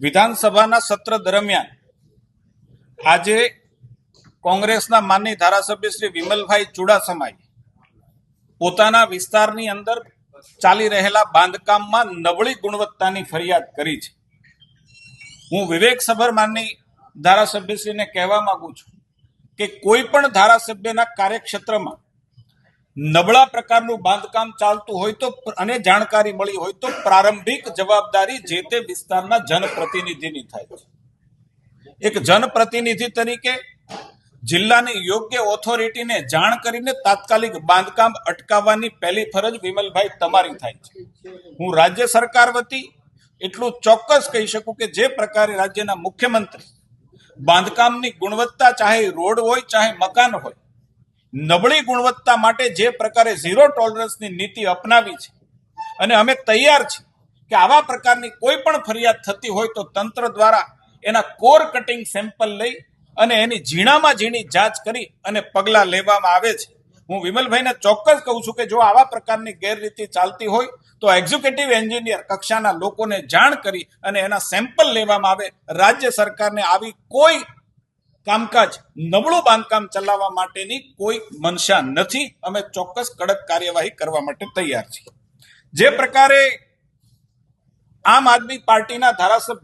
વિધાનસભાના સત્ર દરમિયાન આજે કોંગ્રેસના માનની ધારાસભ્ય શ્રી વિમલભાઈ ચુડાસમાએ પોતાના વિસ્તારની અંદર ચાલી રહેલા બાંધકામમાં નબળી ગુણવત્તાની ફરિયાદ કરી છે. હું વિવેકસભર માનની ધારાસભ્યશ્રીને કહેવા માંગુ છું કે કોઈ પણ ધારાસભ્યના કાર્યક્ષેત્રમાં નબળા પ્રકારનું બાંધકામ ચાલતું હોય તો અને જાણકારી મળી હોય તો પ્રારંભિક જવાબદારી જે તે વિસ્તારના જનપ્રતિનિધિની થાય છે. એક જનપ્રતિનિધિ તરીકે જિલ્લાની યોગ્ય ઓથોરિટીને જાણ કરીને તાત્કાલિક બાંધકામ અટકાવવાની પહેલી ફરજ વિમલભાઈ તમારી થાય છે. હું રાજ્ય સરકાર વતી એટલું ચોક્કસ કહી શકું કે જે પ્રકારે રાજ્યના મુખ્યમંત્રી બાંધકામની ગુણવત્તા ચાહે રોડ હોય, ચાહે મકાન હોય નબળી ગુણવત્તા માટે જે પ્રકારે ઝીરો ટોલરન્સની નીતિ અપનાવી છે અને અમે તૈયાર છીએ કે આવા પ્રકારની કોઈ પણ ફરિયાદ થતી હોય તો તંત્ર દ્વારા એના કોર કટિંગ સેમ્પલ લઈ અને એની ઝીણામાં ઝીણી જાંચ કરી અને પગલાં લેવામાં આવે છે. હું વિમલભાઈને ચોક્કસ કહું છું કે જો આવા પ્રકારની ગેરરીતિ ચાલતી હોય તો એક્ઝિક્યુટિવ એન્જિનિયર કક્ષાના લોકોને જાણ કરી અને એના સેમ્પલ લેવામાં આવે. રાજ્ય સરકારને આવી કોઈ કામકાજ, નબળું બાંધકામ ચલાવવા માટેની કોઈ મનસા નથી. અમે ચોક્કસ કડક કાર્યવાહી કરવા માટે તૈયાર છીએ. જે પ્રકારે આમ આદમી પાર્ટીના ધારાસભ્ય